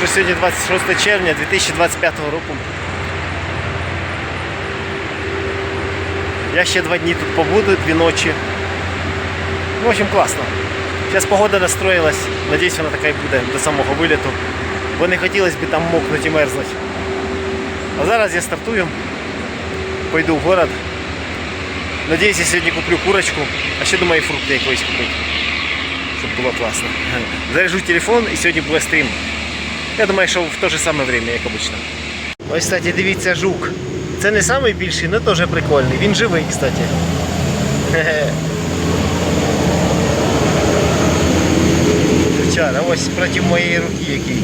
Уже сьогодні 26 червня 2025 року. Я ще два дні тут побуду, дві ночі. Ну, в общем, класно. Зараз погода настроїлась, надіюсь, вона така і буде до самого виліту. Бо не хотілося б там мокнути і мерзнути. А зараз я стартую, пойду в город. Надіюсь, я сьогодні куплю курочку, а ще думаю фрукти якоїсь купити. Щоб було класно. Заряжу телефон і сьогодні буде стрім. Я думаю, що в те же саме время, як обично. Ось, кстати, дивіться, жук. Це не найбільший, але теж прикольний. Він живий, кстати. Хе-хе. Ось проти моєї руки який.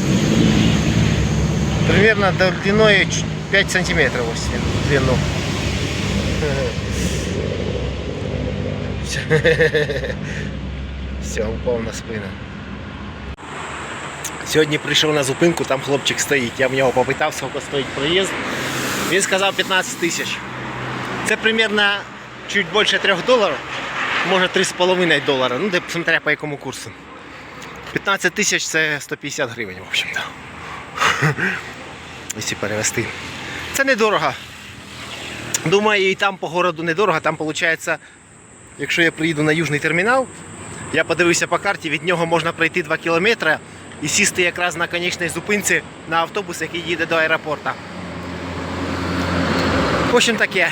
Примерно длиною ч- 5 сантиметрів ось він длину. Все, упав на спину. Сьогодні прийшов на зупинку, там хлопчик стоїть. Я в нього попитав, скільки стоїть проїзд. Він сказав 15 тисяч. Це примерно чуть більше 3 доларів, може 3,5 долара. Ну, де смотря по якому курсу. 15 тисяч це 150 гривень, в общем-то. Якщо перевести. Це недорого. Думаю, і там по городу недорого. Там виходить, якщо я приїду на южний термінал, я подивився по карті, від нього можна пройти 2 кілометри і сісти якраз на конечній зупинці на автобус, який їде до аеропорту. В общем таке.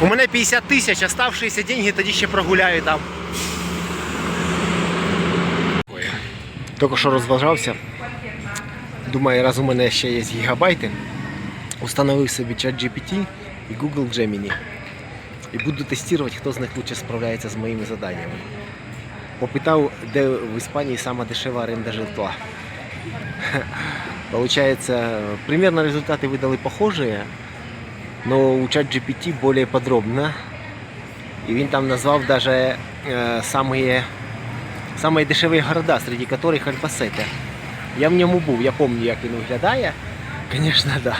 У мене 50 тисяч, оставшиеся деньги тоді ще прогуляю там. Тільки що розважався. Думаю, раз у мене ще є гігабайти, установив собі чат GPT і Google Gemini. І буду тестувати, хто з них лучше справляється з моїми заданнями Попитав, де в Іспанії сама дешева оренда житла. Получается, примерно результаты выдали похожие, но у ChatGPT более подробно. И він там назвав даже э, самые, самые дешеві города, серед яких Альбасете. Я в ньому був, я пам'ятаю, як він виглядає. Звісно, да.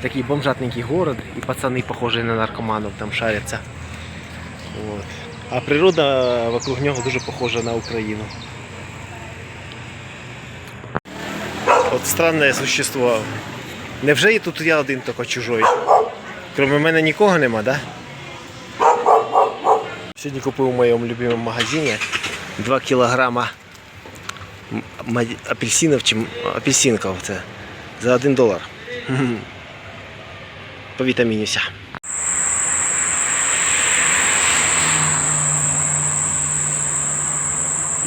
Такий бомжатненький город, і пацани похожі на наркоманів там шаряться. От. А природа вокруг нього дуже похожа на Україну. От странне существо. Невже і тут я один тільки чужой? Кроме мене нікого нема, да? Сьогодні купив у моєму любимому магазині 2 кілограма апельсинів чи апельсинків. Це за 1 долар. Повітамінюся.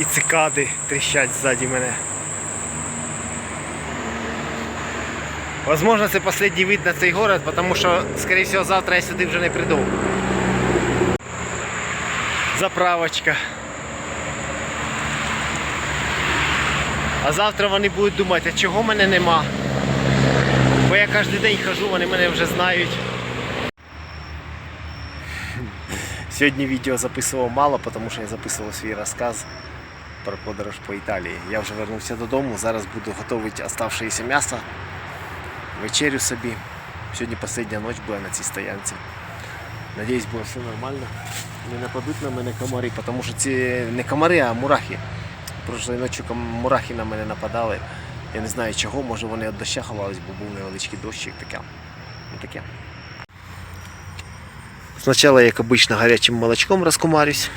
І цикади тріщать ззаді мене. Возможно, це останній вид на цей город, тому що, скоріше всього, завтра я сюди вже не прийду. Заправочка. А завтра вони будуть думати, а чого мене нема. Бо я кожен день хожу, вони мене вже знають. Сьогодні відео записував мало, тому що я записував свій розказ про подорож по Італії. Я вже вернувся додому, зараз буду готувати оставшееся м'ясо, вечерю собі. Сьогодні остання ніч була на цій стоянці. Надіюсь, буде все нормально. Не нападуть на мене комари, тому що ці не комари, а мурахи. Прошлої ночі мурахи на мене нападали. Я не знаю чого, може вони від доща ховались, бо був невеличкий дощик таке. Ну, таке. Спочатку, як обично, гарячим молочком розкумарюсь.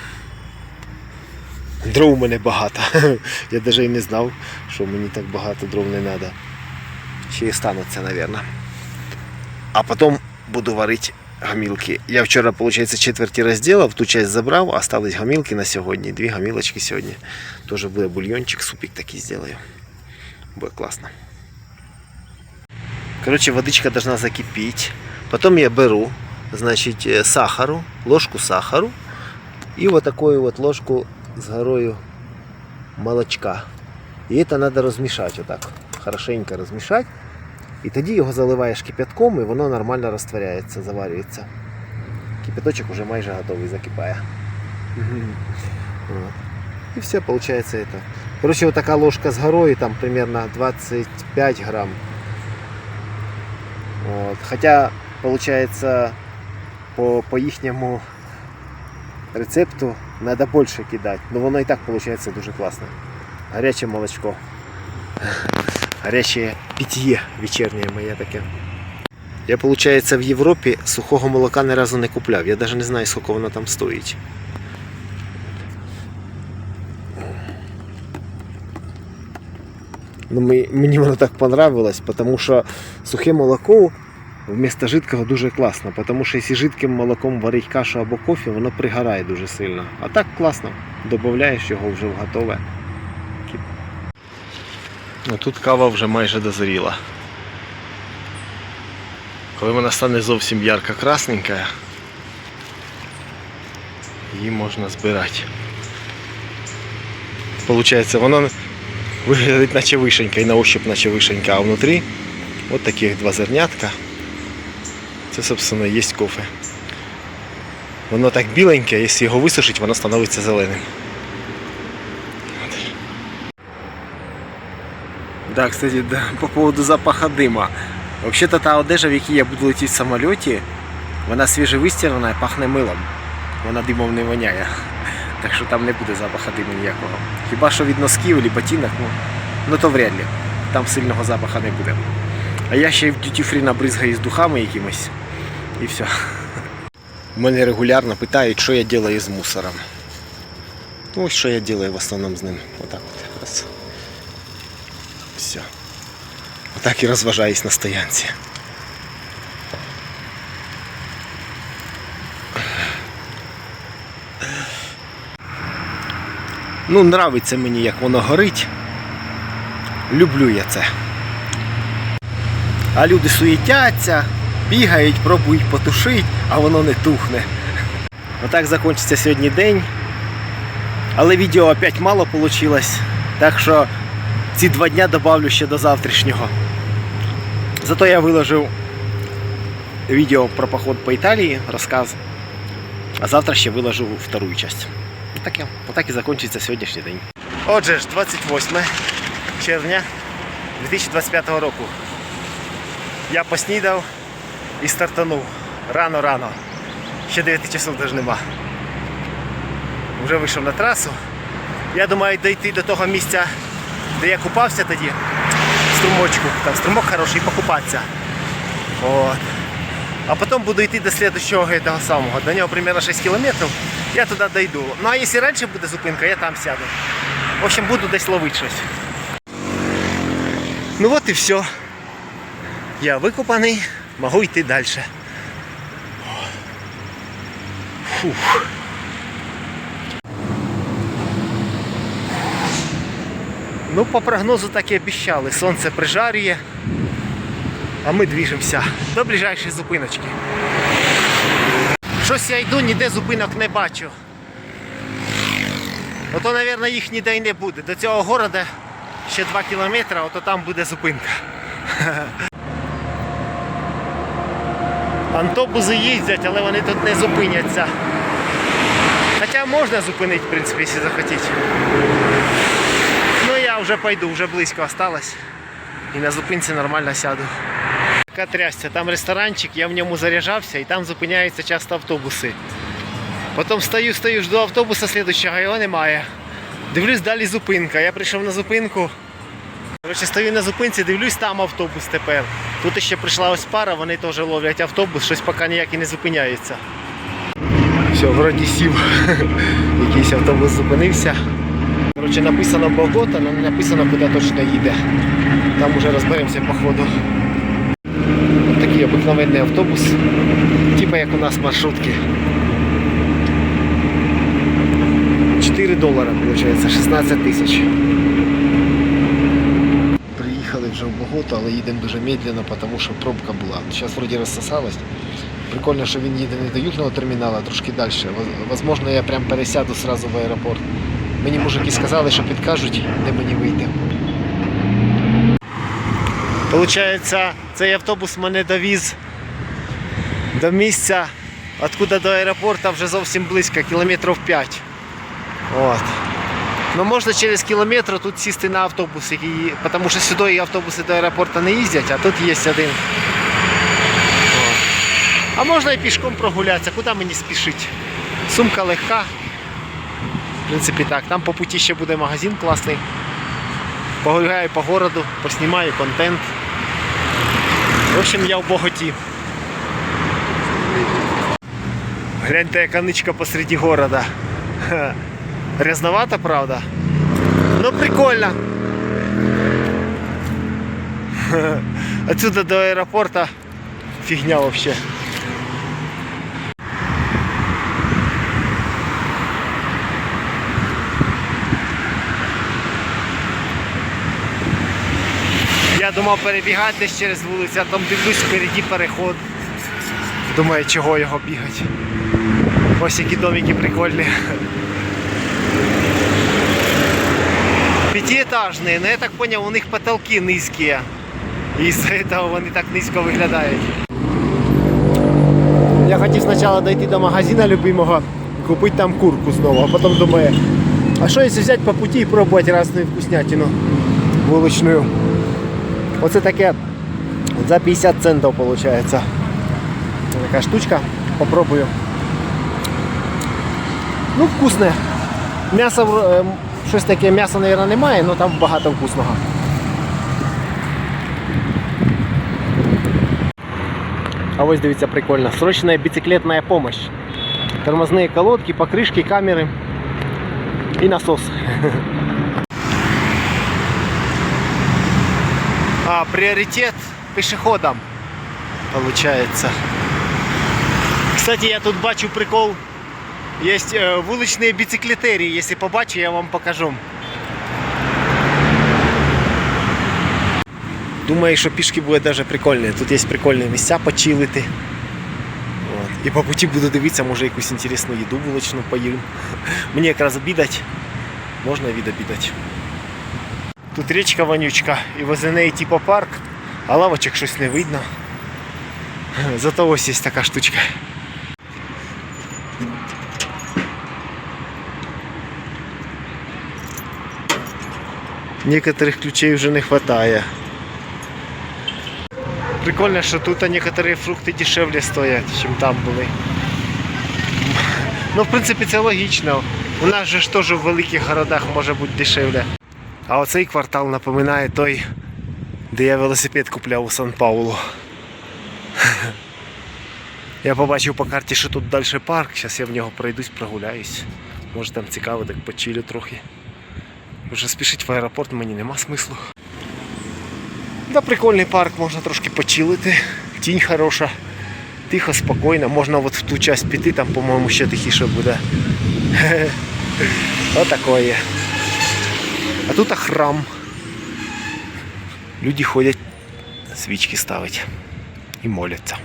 Дров у мене багато. Я навіть і не знав, що мені так багато дров не треба. Ще й стануться, мабуть. А потім буду варити гамілки. Я вчора, виходить, четверті розділив, ту часть забрав, остались гамілки на сьогодні. Дві гамілочки сьогодні. Теж буде бульйончик, супик такий зроблю. Буде класно. Коротше, водичка должна закипіти. Потім я беру, значить, е, сахару, ложку сахару і вот такую вот ложку з горою молочка. І це треба розмішати отак. Хорошенько розмішати. І тоді його заливаєш кипятком і воно нормально розтворяється, заварюється. Кипяточок вже майже готовий, закипає. От. І все, виходить. Короче, вот такая ложка с горой, там примерно 25 грамм. Вот. Хотя, получается, по, по їхньому рецепту надо больше кидать. Но воно і так получается дуже класно. Гаряче молочко. Гаряче питье вечірнє моє таке. Я, виходить, в Європі сухого молока ні разу не купляв. Я навіть не знаю, скільки воно там стоїть. Ну, мені воно так понравилось, тому що сухе молоко вместо жидкого дуже класно. Тому що якщо жидким молоком варить кашу або кофе, воно пригорає дуже сильно. А так класно. Додаєш його вже в готове. Ну, тут кава вже майже дозріла. Коли вона стане зовсім ярко красненька, її можна збирати. Получається, воно виглядить наче вишенька і на ощупь наче вишенька, а внутрі от таких два зернятка. Це, собственно, є кофе. Воно так біленьке, якщо його висушить, воно становиться зеленим. Да, кстати, да, по поводу запаха дыма. Вообще-то та одежа, в якій я буду летіти в самоліті, вона свіжевистірана і пахне милом. Вона димом не воняє. Так що там не буде запаха диму ніякого. Хіба що від носків або ботинок, ну, ну то вряд ли. Там сильного запаха не буде. А я ще й в free набризгаю з духами якимось. І все. Мене регулярно питають, що я роблю з мусором. Ну, що я роблю в основному з ним. Отак от. Раз. Все. Отак і розважаюсь на стоянці. Ну, нравиться мені, як воно горить. Люблю я це. А люди суетяться, бігають, пробують потушити, а воно не тухне. Отак закінчиться сьогодні день. Але відео опять мало вийшло. Так що ці два дня добавлю ще до завтрашнього. Зато я виложив відео про поход по Італії, розказ. А завтра ще виложу вторую часть. Таке. Отак і закінчиться сьогоднішній день. Отже ж, 28 червня 2025 року. Я поснідав і стартанув. Рано-рано. Ще 9 часов навіть нема. Вже вийшов на трасу. Я думаю дійти до того місця, де я купався тоді, струмочку. Там струмок хороший, покупатися. От. А потім буду йти до слідчого того самого. До нього примерно 6 кілометрів. Я туди дойду. Ну а якщо раніше буде зупинка, я там сяду. В общем, буду десь ловити щось. Ну от і все. Я викупаний, можу йти далі. Фух. Ну, по прогнозу так і обіцяли. Сонце прижарює, а ми двіжемося до ближайшої зупиночки. Щось я йду, ніде зупинок не бачу. Ото, мабуть, їх ніде й не буде. До цього города ще 2 кілометри, ото там буде зупинка. Автобуси їздять, але вони тут не зупиняться. Хоча можна зупинити, в принципі, якщо захотіти. Ну я вже пойду, вже близько осталось. І на зупинці нормально сяду. Така там ресторанчик, я в ньому заряджався і там зупиняються часто автобуси. Потім стою, стою, жду автобуса слідчого, його немає. Дивлюсь, далі зупинка. Я прийшов на зупинку. Коротше, стою на зупинці, дивлюсь, там автобус тепер. Тут ще прийшла ось пара, вони теж ловлять автобус, щось поки ніяк і не зупиняється. Все, вроді сів. Якийсь автобус зупинився. Коротше, написано Богота, але не написано, куди точно їде. Там уже розберемося по ходу. Ось такий обикновенний автобус. Типа як у нас маршрутки. 4 долара, виходить, 16 тисяч. Приїхали вже в Боготу, але їдемо дуже медленно, тому що пробка була. Зараз вроді розсосалась. Прикольно, що він їде не до южного терміналу, а трошки далі. Возможно, я прям пересяду сразу в аеропорт. Мені мужики сказали, що підкажуть, де мені вийти. Получається, цей автобус мене довіз до місця, откуда до аеропорту вже зовсім близько, кілометрів 5. От. Ну можна через кілометр тут сісти на автобус, який, тому що сюди автобуси до аеропорту не їздять, а тут є один. А можна і пішком прогулятися, куди мені спішити? Сумка легка. В принципі так, там по путі ще буде магазин класний. Погуляю по городу, поснімаю контент. В общем, я в боготі. Гляньте, яка ничка посреди города. Ха. Грязновато, правда? Ну прикольно. Отсюда до аэропорта фигня вообще. Я думав перебігати через вулицю, а там дивлюсь впереді переход. Думаю, чого його бігати. Ось які домики прикольні. Пятиэтажные, но я так понял, у них потолки низкие. І з этого вони так низько виглядають. Я хотів спочатку дойти до магазина любимого, купити там курку знову, а потім думаю, а що якщо взяти по путі і пробувати різну вкуснятину вуличну. Оце таке за 50 центів виходить. Така штучка. Попробую. Ну, вкусне. М'ясо, е, щось таке м'яса, мабуть, немає, але там багато вкусного. А ось дивіться, прикольно. Срочная бициклетная помощь. Тормозные колодки, покрышки, камеры и насос. А, приоритет пешеходам получается. Кстати, я тут бачу прикол. Есть э, вуличные бициклетерии. Если побачу, я вам покажу. Думаю, що пішки буде дуже прикольно. Тут є прикольні місця почилити. І по путі буду дивитися, може якусь інтересну їду вуличну поїм. Мені якраз обідать, можна відобідати. Тут річка вонючка і возле неї типу парк, а лавочок щось не видно. Зато ось є така штучка. Некоторых ключей вже не вистачає. Прикольно, що тут некоторые фрукти дешевле стоять, ніж там були. Ну, в принципі, це логічно. У нас же ж теж в великих городах може бути дешевле. А оцей квартал напоминає той, де я велосипед купляв у Сан-Паулу. Я побачив по карті, що тут далі парк, зараз я в нього пройдусь, прогуляюсь. Може там цікаво, так почилю трохи. Вже спішити в аеропорт мені нема смислу. Да, прикольний парк, можна трошки почилити. Тінь хороша, тихо, спокійно. Можна от в ту часть піти, там, по-моєму, ще тихіше буде. Отакое. А тут храм. Люди ходять, свічки ставить і моляться.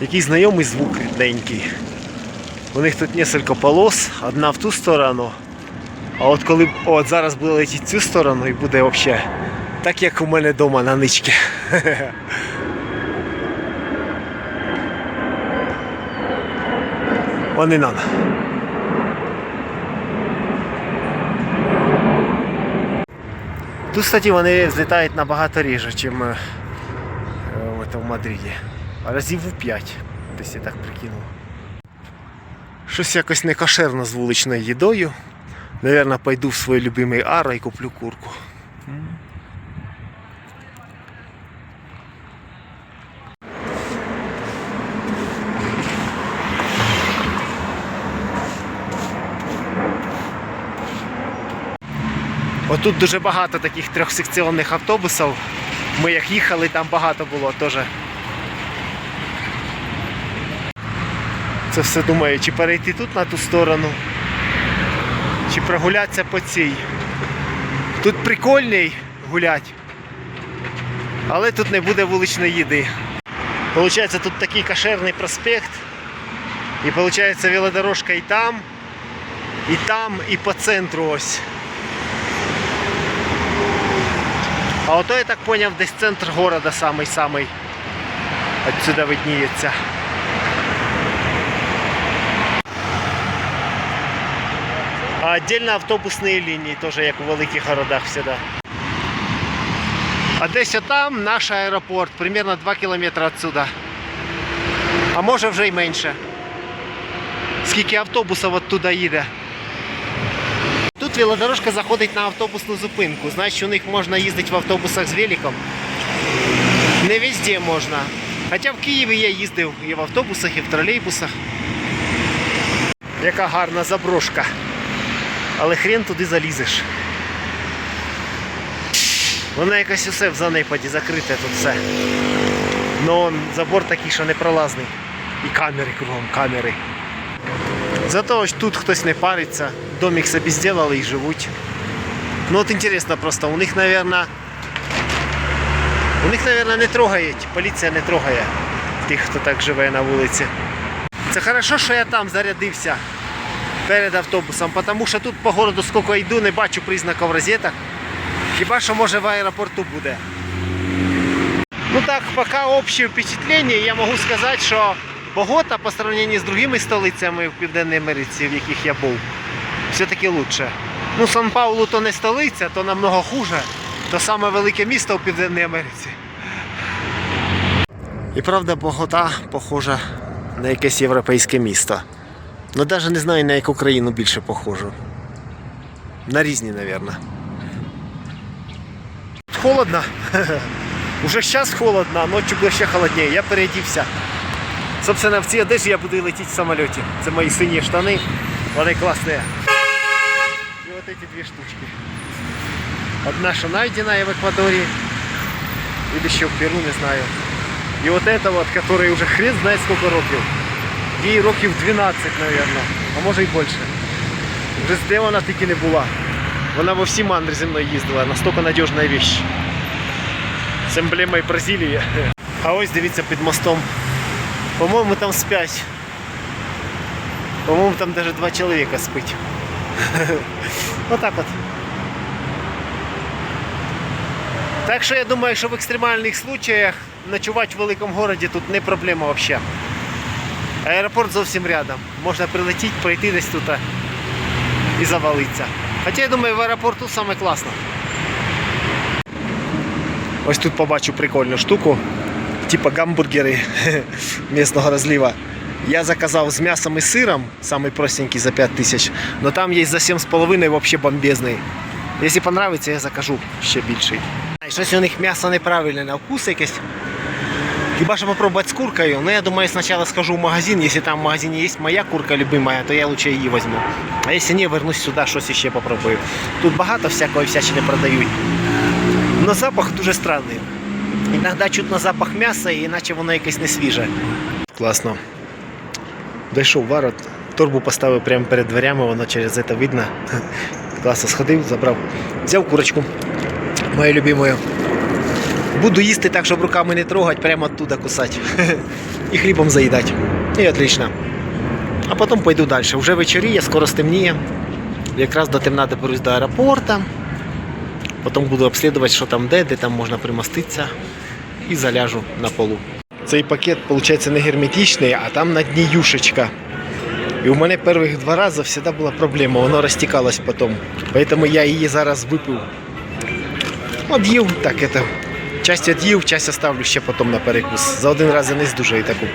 Який знайомий звук рідненький. У них тут несколько полос, одна в ту сторону, а от коли от зараз буде летіти цю сторону і буде взагалі так, як у мене вдома на ничці. Вони нам. Тут, кстати, вони злітають набагато ріже, ніж е, в в Мадриді. А разів у 5, десь я так прикинув. Щось якось не кошерно з вуличною їдою. Наверное, пойду в свой любимый Ара и куплю курку. Отут дуже багато таких трьохсекціонних автобусів. Ми як їхали, там багато було теж. Це все думаю, чи перейти тут на ту сторону, чи прогулятися по цій. Тут прикольний гулять, але тут не буде вуличної їди. Получається тут такий кошерний проспект. І виходить велодорожка і там, і там, і по центру ось. А ото я так поняв, десь центр города самий-самий. Отсюда видніється. А отдельно автобусные линии, тоже як у великих городах всегда. А десь там наш аеропорт, примерно 2 кілометри отсюда. А може вже й менше. Скільки автобусів оттуда їде. тут велодорожка заходить на автобусну зупинку. Значить, у них можна їздити в автобусах з великом. Не везде можна. Хоча в Києві я їздив і в автобусах, і в тролейбусах. Яка гарна заброшка. Але хрен туди залізеш. Воно якось усе в занепаді, закрите тут все. Ну он забор такий, що непролазний. І камери кругом, камери. Зато ось тут хтось не париться, домик собі зробили і живуть. Ну от інтересно просто, у них, наверное, у них, наверное, не трогають, поліція не трогає тих, хто так живе на вулиці. Це хорошо, що я там зарядився перед автобусом, тому що тут по городу скільки йду, не бачу признаків розеток. Хіба що може в аеропорту буде. Ну так, пока общее впечатление, я можу сказати, що Богота по сравнению з другими столицями в Південній Америці, в яких я був, все-таки лучше. Ну, Сан-Паулу то не столиця, то намного хуже. То саме велике місто в Південній Америці. І правда, Богота похожа на якесь європейське місто. Ну навіть не знаю, на яку країну більше похожу. На різні, мабуть. Холодно. Уже зараз холодно, а ночью буде ще холодніше. Я переодівся. Собственно, в цій одежі я буду і летіти в самоліті. Це мої сині штани. Вони класні. І от ці дві штучки. Одна, що найдена в Еквадорі. Или ще в Перу, не знаю. І от эта вот, которая уже хрен знає скільки років. Їй років 12, наверное, а може і більше. Вже де вона тільки не була. Вона во всі мандри зі мною їздила, настільки надіжна вещь. З емблемою Бразилії. А ось дивіться під мостом. По-моєму, там спять. По-моєму, там даже два чоловіка спить. Отак от. Так що я думаю, що в екстремальних случаях ночувати в великому городі тут не проблема взагалі. Аеропорт зовсім рядом. Можна прилетіти, пройти десь тут і завалитися. Хоча я думаю, в аеропорту саме класно. Ось тут побачу прикольну штуку. Типа гамбургери місного розлива. Я заказав з м'ясом і сиром, самий простенький за 5 тисяч, але там є за 7,5 вообще бомбезний. Якщо понравиться, я закажу ще більший. Щось у них м'ясо неправильне на вкус якесь. Хіба що попробувати з куркою, ну я думаю, спочатку схожу в магазин, якщо там в магазині є моя курка любимая, то я лучше її візьму. А якщо ні, вернусь сюди, щось ще попробую. Тут багато всякої всячини продають. Но запах дуже странний. Іноді чутно запах м'яса, і наче воно якесь не свіже. Класно. Дійшов ворот, торбу поставив прямо перед дверями, воно через це видно. Класно сходив, забрав. Взяв курочку, мою любимою. Буду їсти так, щоб руками не трогати, прямо оттуда кусати. І хлібом заїдати. І отлично. А потім пойду далі. Вже вечоріє, скоро стемніє. Якраз до темна доберусь до аеропорту. Потім буду обслідувати, що там де, де там можна примоститися. І заляжу на полу. Цей пакет, виходить, не герметичний, а там на дні юшечка. І у мене перших два рази завжди була проблема, воно розтікалось потім. Тому я її зараз випив. Од'їв, так это. Часть од'їв, часть оставлю ще потім на перекус. За один раз я не здужаю таку.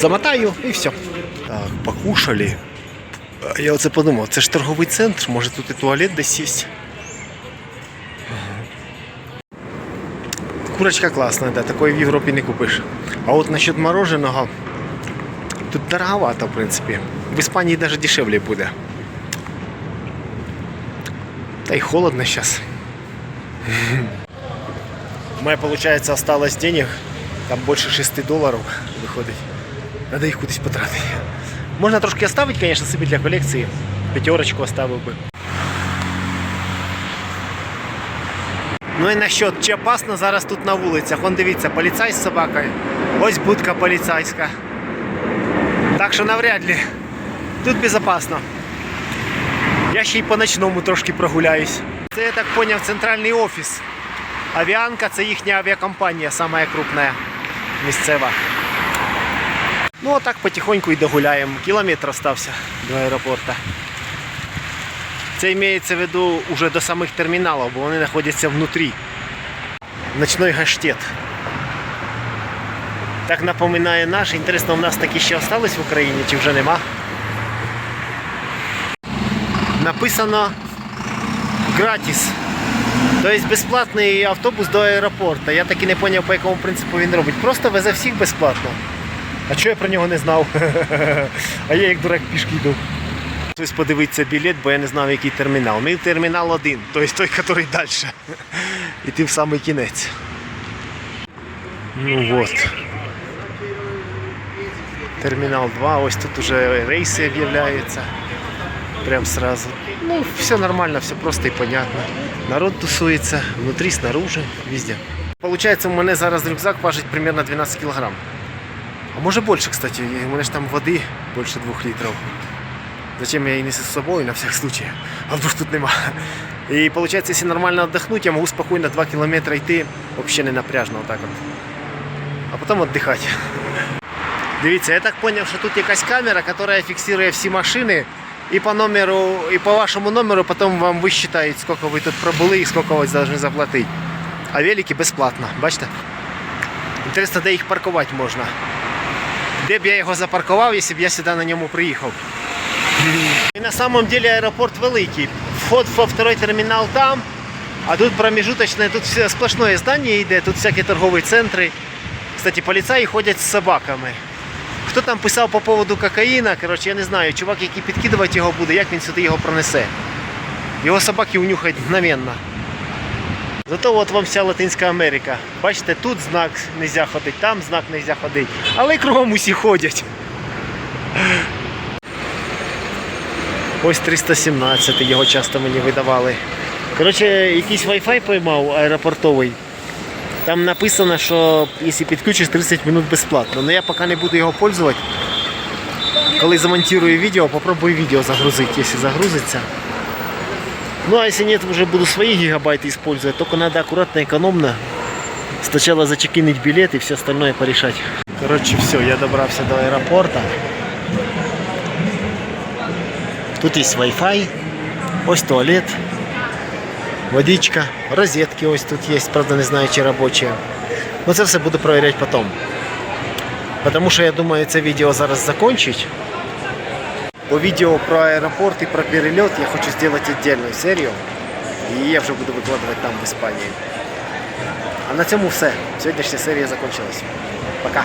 Замотаю і все. Так, покушали. Я оце подумав, це ж торговий центр, може тут і туалет десь є. Курочка класна, да, такої в Європі не купиш. А от насчет мороженого, тут дороговато, в принципі. В Іспанії навіть дешевле буде. Та й холодно зараз. У мене, виходить, осталось денег, там більше 6 доларів виходить. Надо їх кудись потратити. Можна трошки оставити, звісно, собі для колекції. П'ятерочку оставив би. Ну і насчет, чи опасно зараз тут на вулицях. Вон дивіться, поліцай з собакою. Ось будка поліцейська. Так що навряд ли. Тут безпечно. Я ще й по ночному трошки прогуляюсь. Це я так поняв центральний офіс. Авіанка це їхня авіакомпанія, сама крупна місцева. Ну отак потихоньку і догуляємо. Кілометр остався до аеропорту. Це мається в виду уже до самих терміналів, бо вони знаходяться внутрі. Ночной гаштет. Так напоминає наш. Інтересно, у нас такі ще остались в Україні чи вже нема? написано гратіс. Тобто безплатний автобус до аеропорту. Я так і не зрозумів, по якому принципу він робить. Просто везе всіх безплатно. А чого я про нього не знав? а я як дурак пішки йду. Хтось подивиться білет, бо я не знав, який термінал. Мій термінал один, тобто той, який далі. І ти в самий кінець. Ну от. Термінал 2, ось тут уже рейси об'являються. Прям сразу. Ну, все нормально, все просто і понятно. Народ тусується, внутрі, снаружи, везде. Получається, у мене зараз рюкзак важить примерно 12 кг. А може більше, кстати, у мене ж там води більше 2 літрів. Зачем я її несу з собою на всяк случай? А вдруг тут нема. І виходить, якщо нормально віддохнути, я можу спокійно 2 км йти, взагалі не напряжно отак от. А потім віддихати. Дивіться, я так зрозумів, що тут якась камера, яка фіксує всі машини. І по номеру, і по вашому номеру потім вам висчитають, скільки ви тут пробули і скільки ви повинні заплатити. А велики безплатно, бачите? Інтересно, де їх паркувати можна. Де б я його запаркував, якщо б я сюди на ньому приїхав. І на самом деле аеропорт великий. Вход во второй термінал там, а тут промежуточне, тут все сплошное здання йде, тут всякі торгові центри. Кстати, поліцаї ходять з собаками. Хто там писав по поводу кокаїна, коротше, я не знаю, чувак, який підкидувати його буде, як він сюди його пронесе. Його собаки унюхають мгновенно. Зато от вам вся Латинська Америка. Бачите, тут знак нельзя ходити, там знак нельзя ходити. Але кругом усі ходять. Ось 317, його часто мені видавали. Коротше, якийсь Wi-Fi поймав аеропортовий. Там написано, що якщо підключиш 30 минут безплатно. Але я поки не буду його пользувати. Коли замонтирую відео, попробую відео загрузити, якщо загрузиться. Ну а если нет, уже буду свои гигабайты использовать. Только надо аккуратно, экономно. Сначала зачекинить билет и все остальное порешать. Короче, все, я добрался до аэропорта. Тут есть Wi-Fi, ось туалет, водичка, розетки ось тут є, правда не знаю, чи робочі. Ну це все буду перевіряти потім. Потому що я думаю, це відео зараз закончить. По відео про аеропорт і про перельот я хочу зробити віддільну серію. І я вже буду викладувати там в Іспанії. А на цьому все. Сьогоднішня серія закончилась. Пока.